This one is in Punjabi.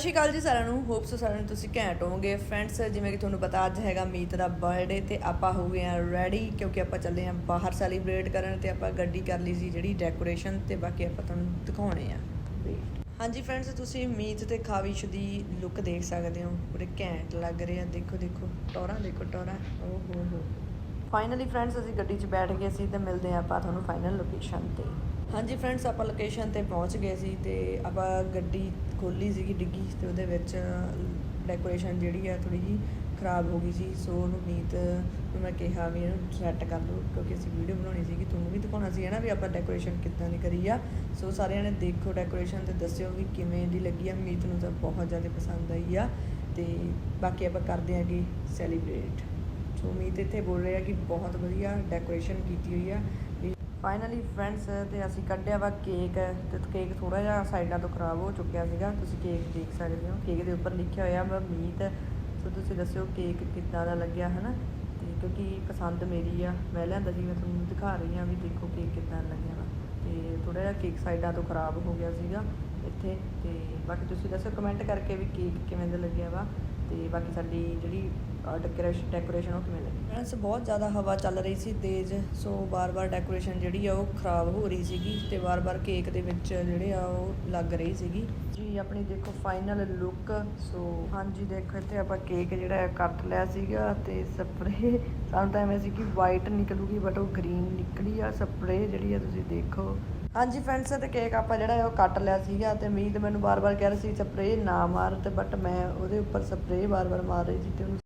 ਸ਼੍ਰੀ ਅਕਾਲ ਜੀ ਸਾਰਿਆਂ ਨੂੰ। ਹੋਪਸ ਸਾਰਿਆਂ ਨੂੰ ਤੁਸੀਂ ਘੈਂਟ ਹੋਵੋਗੇ। ਫਰੈਂਡਸ ਜਿਵੇਂ ਕਿ ਤੁਹਾਨੂੰ ਪਤਾ, ਅੱਜ ਹੈਗਾ ਮੀਤ ਦਾ ਬਰਥਡੇ ਤੇ ਆਪਾਂ ਹੋ ਗਏ ਆ ਰੈਡੀ ਕਿਉਂਕਿ ਆਪਾਂ ਚੱਲੇ ਆ ਬਾਹਰ ਸੈਲੀਬ੍ਰੇਟ ਕਰਨ ਤੇ ਆਪਾਂ ਗੱਡੀ ਕਰ ਲਈ ਸੀ ਜਿਹੜੀ ਡੈਕੋਰੇਸ਼ਨ ਤੇ ਬਾਕੀ ਆਪਾਂ ਤੁਹਾਨੂੰ ਦਿਖਾਉਣੇ ਆ। ਹਾਂਜੀ ਫਰੈਂਡਸ ਤੁਸੀਂ ਮੀਤ ਤੇ ਖਾਵਿਸ਼ ਦੀ ਲੁੱਕ ਦੇਖ ਸਕਦੇ ਹੋ। ਪੂਰੇ ਘੈਂਟ ਲੱਗ ਰਹੇ ਆ। ਦੇਖੋ ਦੇਖੋ, ਟੋਰਾ ਦੇਖੋ, ਟੋਰਾ। ਓ ਹੋ ਹੋ। ਫਾਈਨਲੀ ਫਰੈਂਡਸ ਅਸੀਂ ਗੱਡੀ 'ਚ ਬੈਠ ਗਏ ਸੀ ਤੇ ਮਿਲਦੇ ਆ ਆਪਾਂ ਤੁਹਾਨੂੰ ਫਾਈਨਲ ਲੋਕੇਸ਼ਨ ਤੇ। ਹਾਂਜੀ ਫਰੈਂਡਸ ਆਪਾਂ ਲੋਕੇਸ਼ਨ ਤੇ ਪਹੁੰਚ ਗਏ ਸੀ ਤੇ ਆਪਾਂ ਗੱਡੀ ਖੋਲੀ ਸੀਗੀ ਡਿੱਗੀ ਤੇ ਉਹਦੇ ਵਿੱਚ ਡੈਕੋਰੇਸ਼ਨ ਜਿਹੜੀ ਆ ਥੋੜੀ ਜੀ ਖਰਾਬ ਹੋ ਗਈ ਸੀ ਸੋ ਉਹਨੂੰ ਨੂੰ ਮੈਂ ਕਿਹਾ ਵੀ ਇਹਨੂੰ ਸੈੱਟ ਕਰ ਲਓ ਕਿਉਂਕਿ ਅਸੀਂ ਵੀਡੀਓ ਬਣਾਉਣੀ ਸੀਗੀ ਤੁਹਾਨੂੰ ਵੀ ਦਿਖਾਉਣਾ ਸੀ ਹੈ ਨਾ ਵੀ ਆਪਾਂ ਡੈਕੋਰੇਸ਼ਨ ਕਿੱਦਾਂ ਦੀ ਕਰੀ ਆ। ਸੋ ਸਾਰਿਆਂ ਨੇ ਦੇਖੋ ਡੈਕੋਰੇਸ਼ਨ ਤੇ ਦੱਸਿਓ ਵੀ ਕਿਵੇਂ ਦੀ ਲੱਗੀ ਆ ਮੀਤ ਨੂੰ ਤਾਂ ਬਹੁਤ ਜ਼ਿਆਦਾ ਪਸੰਦ ਆਈ ਆ ਤੇ ਬਾਕੀ ਆਪਾਂ ਕਰਦੇ ਆਂਗੇ ਸੈਲੀਬ੍ਰੇਟ ਸੋ ਮੀਤ ਇੱਥੇ ਬੋਲ ਰਿਹਾ ਕਿ ਬਹੁਤ ਵਧੀਆ ਡੈਕੋਰੇਸ਼ਨ ਕੀਤੀ ਹੋਈ ਆ। ਫਾਈਨਲੀ ਫਰੈਂਡਸ ਤੇ ਅਸੀਂ ਕੱਢਿਆ ਵਾ ਕੇਕ ਤੇ ਕੇਕ ਥੋੜਾ ਜਿਹਾ ਸਾਈਡਾਂ ਤੋਂ ਖਰਾਬ ਹੋ ਚੁੱਕਿਆ ਸੀਗਾ। ਤੁਸੀਂ ਕੇਕ ਦੇਖ ਸਕਦੇ ਹੋ। ਕੇਕ ਦੇ ਉੱਪਰ ਲਿਖਿਆ ਹੋਇਆ ਵਾ ਮੀਤ ਸੋ ਤੁਸੀਂ ਦੱਸਿਓ ਕੇਕ ਕਿੱਦਾਂ ਦਾ ਲੱਗਿਆ, ਹਨਾ? ਤੇ ਕਿਉਂਕਿ ਪਸੰਦ ਮੇਰੀ ਆ, ਮੈਂ ਲਿਆਂਦਾ ਸੀ, ਮੈਂ ਤੁਹਾਨੂੰ ਦਿਖਾ ਰਹੀ ਹਾਂ ਵੀ ਦੇਖੋ ਕੇਕ ਕਿੱਦਾਂ ਲੱਗਿਆ ਵਾ। ਤੇ ਥੋੜਾ ਜਿਹਾ ਕੇਕ ਸਾਈਡਾਂ ਤੋਂ ਖਰਾਬ ਹੋ ਗਿਆ ਸੀਗਾ ਇੱਥੇ। ਤੇ ਬਾਕੀ ਤੁਸੀਂ ਦੱਸੋ ਕਮੈਂਟ ਕਰਕੇ ਵੀ ਕੇਕ ਕਿਵੇਂ ਦਾ ਲੱਗਿਆ ਵਾ। ਤੇ ਬਾਕੀ ਸਾਡੀ ਜਿਹੜੀ ਡੈਕੋਰੇਸ਼ਨ ਡੈਕੋਰੇਸ਼ਨ ਉਹ ਕਿਵੇਂ ਲੱਗੀ? ਫਰੈਂਡਸ ਬਹੁਤ ਜ਼ਿਆਦਾ ਹਵਾ ਚੱਲ ਰਹੀ ਸੀ ਤੇਜ਼ ਸੋ ਬਾਰ-ਬਾਰ ਡੈਕੋਰੇਸ਼ਨ ਜਿਹੜੀ ਆ ਉਹ ਖਰਾਬ ਹੋ ਰਹੀ ਸੀਗੀ ਤੇ ਬਾਰ-ਬਾਰ ਕੇਕ ਦੇ ਵਿੱਚ ਜਿਹੜੇ ਆ ਉਹ ਲੱਗ ਰਹੀ ਸੀਗੀ। ਜੀ ਆਪਣੀ ਦੇਖੋ ਫਾਈਨਲ ਲੁੱਕ ਸੋ ਹਾਂਜੀ ਦੇਖੋ ਇੱਥੇ ਆਪਾਂ ਕੇਕ ਜਿਹੜਾ ਕੱਟ ਲਿਆ ਸੀਗਾ ਤੇ ਸਪਰੇ ਸਾਨੂੰ ਤਾਂ ਐਵੇਂ ਸੀ ਕਿ ਵਾਈਟ ਨਿਕਲੂਗੀ ਬਟ ਉਹ ਗ੍ਰੀਨ ਨਿਕਲੀ ਆ ਸਪਰੇ ਜਿਹੜੀ ਆ ਤੁਸੀਂ ਦੇਖੋ। ਹਾਂਜੀ ਫਰੈਂਡਸ ਤੇ ਕੇਕ ਆਪਾਂ ਜਿਹੜਾ ਉਹ ਕੱਟ ਲਿਆ ਸੀਗਾ ਤੇ ਮੀਤ ਮੈਨੂੰ ਬਾਰ-ਬਾਰ ਕਹਿ ਰਹੀ ਸੀ ਸਪਰੇਅ ਨਾ ਮਾਰ ਤੇ ਬਟ ਮੈਂ ਉਹਦੇ ਉੱਪਰ ਸਪਰੇਅ ਬਾਰ-ਬਾਰ ਮਾਰ ਰਹੀ ਸੀ ਤੇ ਉਹਨੂੰ